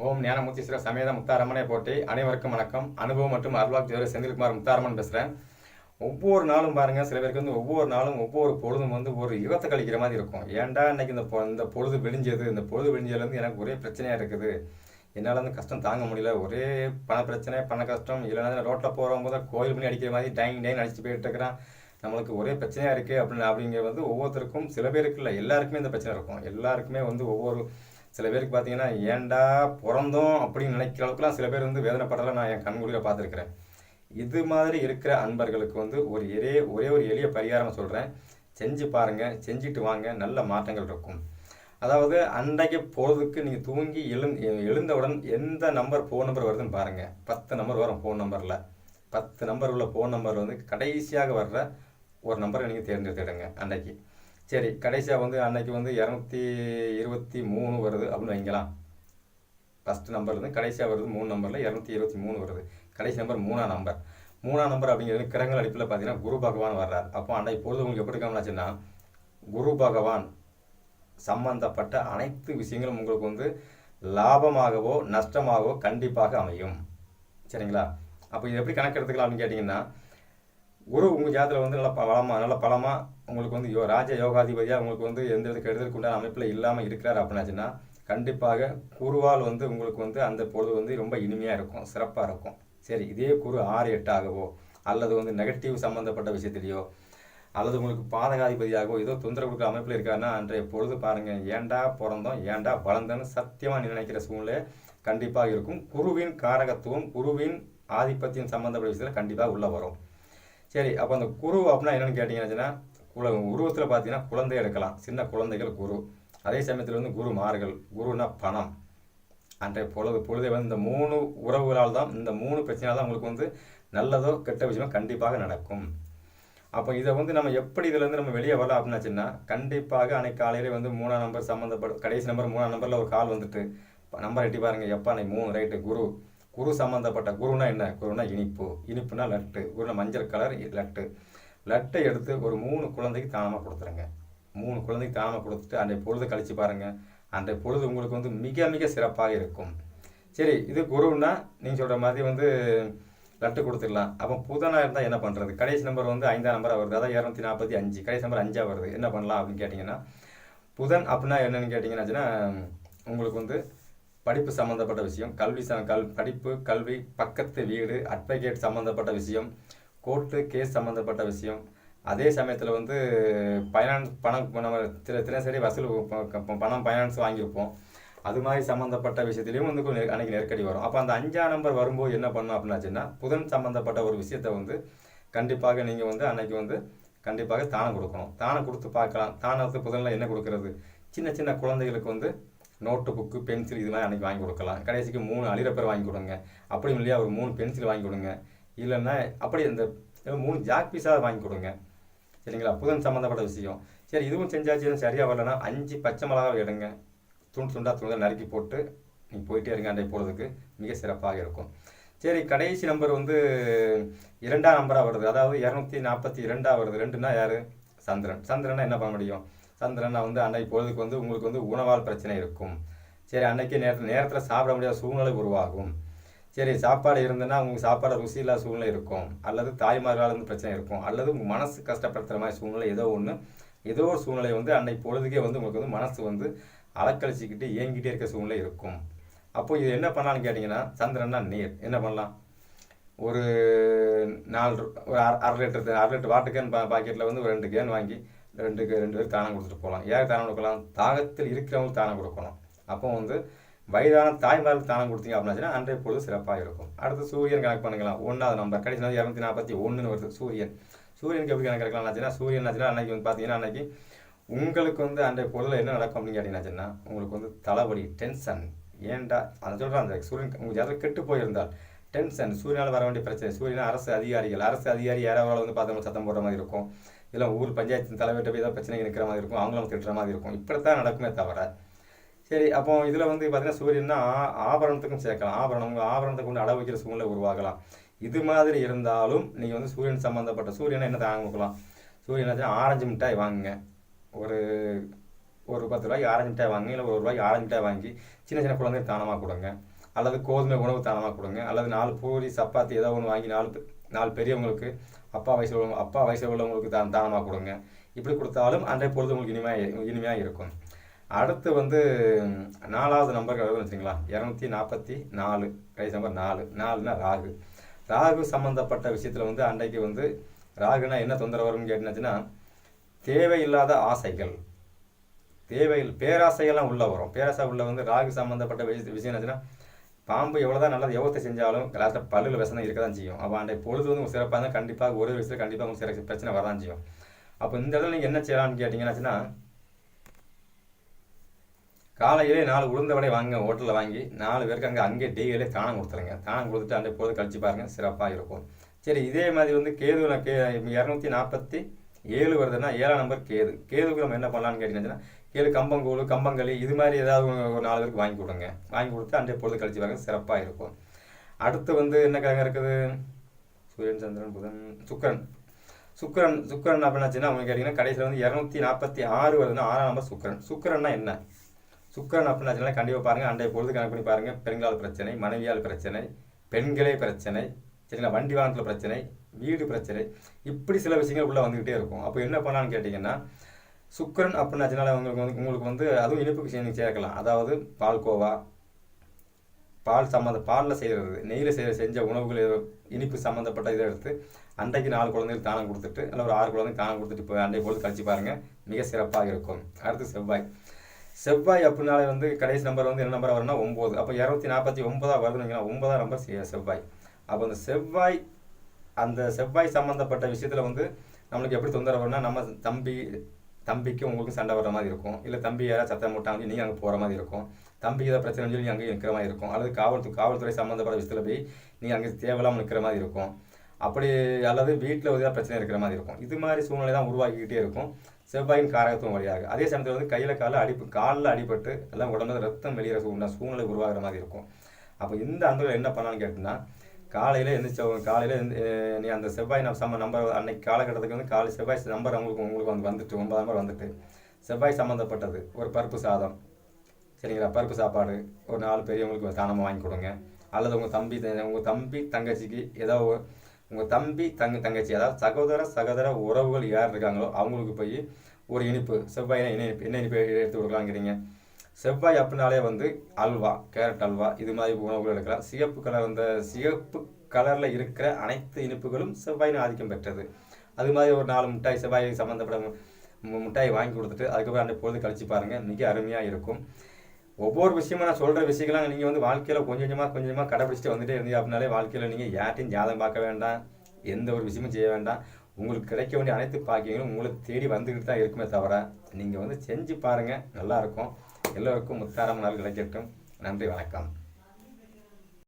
ஓம் ஞானமூர்த்தீஸ்வர சமேத முத்தாரம்மனை போட்டி அனைவருக்கும் வணக்கம். அனுபவம் மற்றும் அருளாக் ஜோதி செந்தில்குமார் முத்தாரம்மன் பேசுகிறேன் ஒவ்வொரு நாளும் பாருங்கள் சில பேருக்கு வந்து ஒவ்வொரு நாளும் ஒவ்வொரு பொழுதும் வந்து ஒரு யுகத்தை கழிக்கிற மாதிரி இருக்கும். ஏன்டா இன்னைக்கு இந்த இந்த பொழுது விழிஞ்சது இந்த பொழுது விழிஞ்சதுலேருந்து எனக்கு ஒரே பிரச்சனையாக இருக்குது. என்னால் வந்து கஷ்டம் தாங்க முடியல. ஒரே பண பிரச்சனை பண கஷ்டம். இல்லைனா ரோட்டில் போகிறவங்க தான் கோயில் பண்ணி அடிக்கிற மாதிரி டைங் டைன் அடிச்சு போயிட்டு இருக்கிறான். நம்மளுக்கு ஒரே பிரச்சனையாக இருக்குது அப்படின்னு அப்படிங்கிற வந்து ஒவ்வொருத்தருக்கும் சில பேருக்கு இல்லை எல்லாருக்குமே இந்த பிரச்சனை இருக்கும். எல்லாருக்குமே வந்து ஒவ்வொரு சில பேருக்கு பார்த்தீங்கன்னா ஏன்டா பிறந்தோம்? அப்படின்னு நினைக்கிற அளவுக்குலாம் சில பேர் வந்து வேதனைப்படலாம் நான் என் கண்குடியில் பார்த்துருக்குறேன். இது மாதிரி இருக்கிற அன்பர்களுக்கு வந்து ஒரு ஒரே ஒரே ஒரு எளிய பரிகாரம் சொல்கிறேன் செஞ்சு பாருங்கள் செஞ்சுட்டு வாங்க நல்ல மாற்றங்கள் இருக்கும். அதாவது அன்றைக்கு போகிறதுக்கு நீங்கள் தூங்கி எழுந் எழுந்தவுடன் எந்த நம்பர் ஃபோன் நம்பர் வருதுன்னு பாருங்கள் பத்து நம்பர் வரும் ஃபோன் நம்பரில் பத்து நம்பர் உள்ள ஃபோன் நம்பர் வந்து கடைசியாக வர்ற ஒரு நம்பரை நீங்கள் தேர்ந்தெடுத்துடுங்க அன்றைக்கு. சரி கடைசியாக வந்து அன்னைக்கு வந்து இரநூத்தி இருபத்தி மூணு வருது அப்படின்னு வைங்களாம் ஃபஸ்ட் நம்பர் கடைசியாக வருது மூணு நம்பரில் இரநூத்தி இருபத்தி மூணு வருது. கடைசி நம்பர் மூணாம் நம்பர் மூணாம் நம்பர் அப்படிங்கிறது கிரகங்கள் அடிப்பில் பார்த்தீங்கன்னா குரு பகவான் வர்றார். அப்போ அன்றைக்கு பொழுது உங்களுக்கு எப்படி காமலாச்சுன்னா குரு பகவான் சம்பந்தப்பட்ட அனைத்து விஷயங்களும் உங்களுக்கு வந்து லாபமாகவோ நஷ்டமாகவோ கண்டிப்பாக அமையும். சரிங்களா? அப்போ இது எப்படி கணக்கெடுத்துக்கலாம் அப்படின்னு கேட்டிங்கன்னா குரு உங்கள் ஜாதத்தில் வந்து நல்லா பலமாக நல்ல பலமாக உங்களுக்கு வந்து யோ ராஜ யோகாதிபதியாக உங்களுக்கு வந்து எந்த வித கெடுதலுக்கு உண்டான அமைப்பில் இல்லாமல் இருக்கிறார் அப்படின்னாச்சுன்னா கண்டிப்பாக குருவால் வந்து உங்களுக்கு வந்து அந்த பொழுது வந்து ரொம்ப இனிமையாக இருக்கும் சிறப்பாக இருக்கும். சரி இதே குரு ஆறு எட்டாகவோ அல்லது வந்து நெகட்டிவ் சம்மந்தப்பட்ட விஷயத்திலையோ அல்லது உங்களுக்கு பாதகாதிபதியாகவோ ஏதோ தொந்தரவு கொடுக்குற அமைப்பில் இருக்காருன்னா அன்றைய பொழுது பாருங்கள் ஏன்டா பிறந்தோம் ஏன்டா வளர்ந்தோன்னு சத்தியமாக நினைக்கிற சூழ்நிலை கண்டிப்பாக இருக்கும். குருவின் காரகத்துவம் குருவின் ஆதிபத்தியம் சம்மந்தப்பட்ட விஷயத்தில் கண்டிப்பாக உள்ளே வரும். சரி அப்போ அந்த குரு அப்படின்னா என்னென்னு கேட்டிங்கன்னா குல உருவத்தில் பார்த்தீங்கன்னா குழந்தை எடுக்கலாம். சின்ன குழந்தைகள் குரு. அதே சமயத்தில் வந்து குரு மார்கள். குருனா பணம். அன்றைய பொழுது பொழுதே வந்து இந்த மூணு உறவுகளால் தான் இந்த மூணு பிரச்சனையால் தான் உங்களுக்கு வந்து நல்லதோ கெட்ட விஷயமோ கண்டிப்பாக நடக்கும். அப்போ இதை வந்து நம்ம எப்படி இதுலேருந்து நம்ம வெளியே வரலாம் அப்படின்னாச்சுன்னா கண்டிப்பாக அன்னைக்கு காலையிலே வந்து மூணாம் நம்பர் சம்மந்தப்படும் கடைசி நம்பர் மூணாம் நம்பரில் ஒரு கால் வந்துட்டு நம்பர் எட்டி பாருங்கள் எப்போ அன்னைக்கு மூணு ரைட்டு குரு. குரு சம்மந்தப்பட்ட குருனா என்ன? குருனா இனிப்பு. இனிப்புனா லட்டு. குருனா மஞ்சள் கலர் லட்டு. லட்டை எடுத்து ஒரு மூணு குழந்தைக்கு தானமாக கொடுத்துருங்க. மூணு குழந்தைக்கு தானமாக கொடுத்துட்டு அன்றைய பொழுது கழிச்சு பாருங்கள் அன்றைய பொழுது உங்களுக்கு வந்து மிக மிக சிறப்பாக இருக்கும். சரி இது குருன்னா நீங்கள் சொல்கிற மாதிரி வந்து லட்டு கொடுத்துடலாம். அப்போ புதனாக இருந்தால் என்ன பண்ணுறது கடைசி நம்பர் வந்து ஐந்தாம் நம்பராக வருது. அதான் இரநூத்தி நாற்பத்தி அஞ்சு. கடைசி நம்பர் அஞ்சாக வருது. என்ன பண்ணலாம் அப்படின்னு கேட்டிங்கன்னா புதன் அப்படின்னா என்னென்னு கேட்டிங்கன்னாச்சுன்னா உங்களுக்கு வந்து படிப்பு சம்மந்தப்பட்ட விஷயம் கல்வி ச கல் படிப்பு கல்வி பக்கத்து வீடு அட்வொகேட் சம்மந்தப்பட்ட விஷயம் கோர்ட்டு கேஸ் சம்மந்தப்பட்ட விஷயம். அதே சமயத்தில் வந்து ஃபைனான்ஸ் பணம் நம்ம தின தினசரி வசூல் பணம் ஃபைனான்ஸ் வாங்கியிருப்போம். அது மாதிரி சம்மந்தப்பட்ட விஷயத்துலையும் வந்து கொஞ்சம் நெருக்கடி வரும். அப்போ அந்த அஞ்சாம் நம்பர் வரும்போது என்ன பண்ணணும் அப்படின்னாச்சுன்னா புதன் சம்மந்தப்பட்ட ஒரு விஷயத்தை வந்து கண்டிப்பாக நீங்கள் வந்து அன்றைக்கி வந்து கண்டிப்பாக தானம் கொடுக்கணும். தானம் கொடுத்து பார்க்கலாம். தானத்து புதனில் என்ன கொடுக்கறது? சின்ன சின்ன குழந்தைகளுக்கு வந்து நோட்டு புக்கு பென்சில் இது மாதிரி அன்றைக்கி வாங்கி கொடுக்கலாம். கடைசிக்கு மூணு அலிரப்பர் வாங்கி கொடுங்க. அப்படியும் இல்லையா? ஒரு மூணு பென்சில் வாங்கி கொடுங்க. இல்லைன்னா அப்படி இந்த மூணு ஜாக் பீஸாக வாங்கி கொடுங்க. சரிங்களா? புதன் சம்மந்தப்பட்ட விஷயம். சரி இதுவும் செஞ்சாச்சு. சரியாக வரலன்னா அஞ்சு பச்சை மிளகாவை எடுங்க. துண்டு துண்டா துண்டா நறுக்கி போட்டு நீங்கள் போயிட்டே இருங்க அண்டை போகிறதுக்கு மிக சிறப்பாக இருக்கும். சரி கடைசி நம்பர் வந்து இரண்டாம் நம்பராக வருது. அதாவது இரநூத்தி நாற்பத்தி இரண்டாக வருது. ரெண்டுன்னா யார்? சந்திரன். சந்திரனா என்ன பண்ண முடியும்? சந்திரன் வந்து அன்னைக்கு பொழுதுக்கு வந்து உங்களுக்கு வந்து உணவால் பிரச்சனை இருக்கும். சரி அன்னைக்கு நேரத்தில் நேரத்தில் சாப்பிட முடியாத சூழ்நிலை உருவாகும். சரி சாப்பாடு இருந்ததுன்னா உங்களுக்கு சாப்பாடு ருசி இல்லாத சூழ்நிலை இருக்கும். அல்லது தாய்மார்களால் வந்து பிரச்சனை இருக்கும். அல்லது உங்கள் மனசு கஷ்டப்படுத்துகிற மாதிரி சூழ்நிலை ஏதோ ஒன்று ஏதோ ஒரு சூழ்நிலை வந்து அன்னைக்கு பொழுதுக்கே வந்து உங்களுக்கு வந்து மனசு வந்து அலக்கழிச்சிக்கிட்டு ஏங்கிட்டே இருக்க சூழ்நிலை இருக்கும். அப்போ இது என்ன பண்ணலான்னு கேட்டிங்கன்னா சந்திரன்னா நீர். என்ன பண்ணலாம்? ஒரு நாலு ஒரு அரை அரை லிட்டர் அரை லிட்டர் வாட்டர் கேன் பா பாக்கெட்டில் வந்து ஒரு ரெண்டு கேன் வாங்கி ரெண்டு ரெண்டு பேருக்கு தானம் கொடுத்துட்டு போகலாம். யார் தானம் கொடுக்கலாம்? தாகத்தில் இருக்கிறவங்களுக்கு தானம் கொடுக்கணும். அப்போ வந்து வயதான தாய்மார்களுக்கு தானம் கொடுத்தீங்க அப்படின்னாச்சுன்னா அன்றைய பொழுது சிறப்பாக இருக்கும். அடுத்து சூரியன் கணக்கு பண்ணுங்களா ஒன்றாவது நம்பர் கடைசி வந்து இரநூத்தி நாற்பத்தி ஒன்றுன்னு வருது. சூரியன். சூரியனுக்கு எப்படி கணக்கு எடுக்கலாம்னாச்சுன்னா சூரியன் ஆச்சுன்னா அன்னைக்கு வந்து பார்த்தீங்கன்னா அன்னைக்கு உங்களுக்கு வந்து அன்றைய பொருளில் என்ன நடக்கும் அப்படின்னு கேட்டீங்கன்னாச்சுன்னா உங்களுக்கு வந்து தலைவலி டென்ஷன் ஏன்டா? அதை சொல்கிறேன் அந்த சூரியன் உங்கள் ஜாதகம் கெட்டு போயிருந்தால் டென்ஷன் சூரியனால் வர வேண்டிய பிரச்சனை. சூரியன் அரசு அதிகாரிகள். அரசு அதிகாரி யாராவது வந்து பார்த்தவங்க சத்தம் போடுற மாதிரி இருக்கும். இல்லை ஊர் பஞ்சாயத்து தலைவர்கிட்ட போய் ஏதாவது பிரச்சனை இருக்கிற மாதிரி இருக்கும் அவங்களும் திட்டுற மாதிரி இருக்கும். இப்படித்தான் நடக்குமே தவிர. சரி அப்போ இதில் வந்து பார்த்தீங்கன்னா சூரியன்னா ஆ- ஆபரணத்துக்கும் சேர்க்கலாம். ஆபரணம் உங்கள் ஆபரணத்தை கொண்டு அடகு வைக்கிற சூழ்நிலை உருவாகலாம். இது மாதிரி இருந்தாலும் நீங்கள் வந்து சூரியன் சம்மந்தப்பட்ட சூரியனை என்ன தாங்க கொடுக்கலாம்? சூரியன் ஆரஞ்சு மிட்டாய் வாங்குங்க. ஒரு ஒரு பத்து ரூபாய்க்கு ஆரஞ்சு மிட்டாய் வாங்கி இல்லை ஒரு ரூபாய்க்கு ஆரஞ்சு மிட்டாய் வாங்கி சின்ன சின்ன குழந்தைங்க தானமாக கொடுங்க. அல்லது கோதுமை உணவு தானமாக கொடுங்க. அல்லது நாலு பூரி சப்பாத்தி ஏதோ ஒன்று வாங்கி நாலு நாலு பெரியவங்களுக்கு அப்பா வயசில் உள்ளவங்க அப்பா வயசில் உள்ளவங்களுக்கு தான் தானமாக கொடுங்க. இப்படி கொடுத்தாலும் அன்றைய பொழுது உங்களுக்கு இனிமையாக இனிமையாக இருக்கும். அடுத்து வந்து நாலாவது நம்பர் வருதுன்னு வச்சுங்களா இரநூத்தி நாற்பத்தி நாலு. கடைசி நம்பர் நாலு. நாலுனா ராகு. ராகு சம்மந்தப்பட்ட விஷயத்தில் வந்து அன்றைக்கு வந்து ராகுனா என்ன தொந்தரவு வரும்னு கேட்டுனாச்சுன்னா தேவையில்லாத ஆசைகள். தேவையில் பேராசைகள்லாம் உள்ளே வரும். பேராசை உள்ள வந்து ராகு சம்மந்தப்பட்ட விஷயம் விஷயம் என்னச்சுன்னா பாம்பு எவ்வளோதான் நல்லது யோகத்தை செஞ்சாலும் லாஸ்ட்டில் பல்லில் விசனம் இருக்க தான் செய்யும். அப்போ அந்த பொழுது வந்து உங்களுக்கு சிறப்பாக இருந்தால் கண்டிப்பாக ஒரு விஷயத்தில் கண்டிப்பாக உங்களுக்கு சிறப்பு பிரச்சனை வரதான் செய்யும். அப்போ இந்த இடத்துல நீங்கள் என்ன செய்யலாம்னு கேட்டிங்கன்னாச்சுன்னா காலையிலே நாலு உளுந்த வடை வாங்க ஹோட்டலில் வாங்கி நாலு பேருக்கு அங்கே அங்கே டெய்லியே தானம் கொடுத்துருங்க. தானம் கொடுத்துட்டு அந்த பொழுது கழிச்சு பாருங்க சிறப்பாக இருக்கும். சரி இதே மாதிரி வந்து கேது கே இரநூத்தி நாற்பத்தி ஏழு வருதுன்னா ஏழாம் நம்பர் கேது. கேதுக்கு நம்ம என்ன பண்ணலாம்னு கேட்டிங்கன்னா ஏழு கம்பங்கூழ் கம்பங்களி இது மாதிரி ஏதாவது ஒரு நாலு பேருக்கு வாங்கி கொடுங்க. வாங்கி கொடுத்து அன்றைய பொழுது கழிச்சு பாருங்க சிறப்பாக இருக்கும். அடுத்து வந்து என்ன கிழங்கு இருக்குது? சூரியன் சந்திரன் புதன் சுக்கிரன். சுக்கரன் சுக்கிரன் அப்படின்னாச்சுன்னா அவங்க கேட்டிங்கன்னா கடைசியில் வந்து இரநூத்தி நாற்பத்தி ஆறு வருதுன்னா ஆறாம் நம்பர் சுக்கிரன். சுக்கிரன்னா என்ன? சுக்கிரன் அப்படின்னாச்சுன்னா கண்டிப்பாக பாருங்கள் அன்றைய பொழுது கணக்கு பண்ணி பாருங்கள் பெண்களால் பிரச்சனை மனைவியால் பிரச்சனை பெண்களே பிரச்சனை சரிங்களா? வண்டி வாகனத்தில் பிரச்சனை வீடு பிரச்சனை இப்படி சில விஷயங்கள் உள்ளே வந்துக்கிட்டே இருக்கும். அப்போ என்ன பண்ணலான்னு கேட்டிங்கன்னா சுக்கிரன் அப்படின்னாச்சுனால உங்களுக்கு வந்து உங்களுக்கு வந்து அதுவும் இனிப்பு சேர்ந்து சேர்க்கலாம். அதாவது பால்கோவா பால் சம்மந்த பாலில் செய்கிறது நெய்யில் செய்ய செஞ்ச உணவுகள் இனிப்பு சம்மந்தப்பட்ட இதை எடுத்து அன்றைக்கு நாலு குழந்தைகள் தானம் கொடுத்துட்டு இல்லை ஒரு ஆறு குழந்தைங்க தானம் கொடுத்துட்டு போய் அன்றைய பொழுது கழிச்சு பாருங்கள் மிக சிறப்பாக இருக்கும். அடுத்து செவ்வாய். செவ்வாய் அப்படின்னாலே வந்து கடைசி நம்பர் வந்து என்ன நம்பர் வரும்னா ஒம்பது அப்போ இரநூத்தி நாற்பத்தி ஒன்பதாக வருதுன்னு ஒன்பதாம் நம்பர் செ- செவ்வாய். அப்போ அந்த செவ்வாய் அந்த செவ்வாய் சம்மந்தப்பட்ட விஷயத்தில் வந்து நம்மளுக்கு எப்படி தொந்தரவு வரும்னா நம்ம தம்பி தம்பிக்கும் உங்களுக்கு சண்டை வர்ற மாதிரி இருக்கும். இல்லை தம்பி யாராவது சத்தம் போட்டாங்க நீங்கள் அங்கே போகிற மாதிரி இருக்கும். தம்பி ஏதாவது பிரச்சனை சொல்லி அங்கே நிற்கிற மாதிரி இருக்கும். அல்லது காவல்துறை காவல்துறை சம்மந்தப்பட்ட விஷயத்தில் போய் நீங்கள் அங்கே தேவையில்லாமல் நிற்கிற மாதிரி இருக்கும். அப்படி அல்லது வீட்டில் ஏதாவது பிரச்சனை இருக்கிற மாதிரி இருக்கும். இது மாதிரி சூழ்நிலை தான் உருவாக்கிக்கிட்டே இருக்கும். செவ்வாயின் காரகத்துவம் வழியாக. அதே சமயத்தில் வந்து கையில் காலில் அடிப்பு காலில் அடிபட்டு எல்லாம் உடம்புல ரத்தம் வெளியேற சூழ்நிலை சூழ்நிலை உருவாகிற மாதிரி இருக்கும். அப்போ இந்த அன்பர்கள் என்ன பண்ணலான்னு கேட்டிங்கன்னா காலையில் எழுந்திரிச்சவங்க காலையில் நீ அந்த செவ்வாய் நம்ம சம்ம நம்பர் அன்னைக்கு காலகட்டத்துக்கு வந்து காலை செவ்வாய் நம்பர் அவங்களுக்கு உங்களுக்கு வந்து வந்துட்டு ஒன்பதாம் நம்பர் வந்துட்டு. செவ்வாய் சம்மந்தப்பட்டது ஒரு பருப்பு சாதம். சரிங்களா? பருப்பு சாப்பாடு. ஒரு நாலு பெரியவங்களுக்கு தானமாக வாங்கி கொடுங்க. அல்லது உங்கள் தம்பி உங்கள் தம்பி தங்கச்சிக்கு ஏதோ உங்கள் தம்பி தங்க தங்கச்சி அதாவது சகோதர சகோதர உறவுகள் யார் இருக்காங்களோ அவங்களுக்கு போய் ஒரு இனிப்பு செவ்வாய் என்ன இனிப்பு என்ன இனிப்பு எடுத்து கொடுக்கலாங்கிறீங்க செவ்வாய் அப்படின்னாலே வந்து அல்வா கேரட் அல்வா இது மாதிரி உணவுகள் எடுக்கலாம். சிகப்பு கலர் அந்த சிகப்பு கலரில் இருக்கிற அனைத்து இனிப்புகளும் செவ்வாயின் ஆதிக்கம் பெற்றது. அது மாதிரி ஒரு நாலு மிட்டாய் செவ்வாய் சம்மந்தப்பட்ட மிட்டாய் வாங்கி கொடுத்துட்டு அதுக்கப்புறம் அந்த பொழுது கழிச்சு பாருங்கள் மிக அருமையாக இருக்கும். ஒவ்வொரு விஷயமும் நான் சொல்கிற விஷயங்கள்லாம் நீங்கள் வந்து வாழ்க்கையில் கொஞ்சம் கொஞ்சமாக கொஞ்சம் கொஞ்சமாக கடைபிடிச்சிட்டு வந்துட்டே இருந்தீங்க அப்படின்னாலே வாழ்க்கையில் நீங்கள் யார்ட்டையும் ஜாதகம் பார்க்க வேண்டாம். எந்த ஒரு விஷயமும் செய்ய வேண்டாம். உங்களுக்கு கிடைக்க வேண்டிய அனைத்து பாக்கியங்களும் உங்களை தேடி வந்துக்கிட்டு தான் இருக்குமே தவிர நீங்கள் வந்து செஞ்சு பாருங்கள் நல்லாயிருக்கும் எல்லோருக்கும் முத்தாரம் நாள் கிடைக்கட்டும் நன்றி வணக்கம்.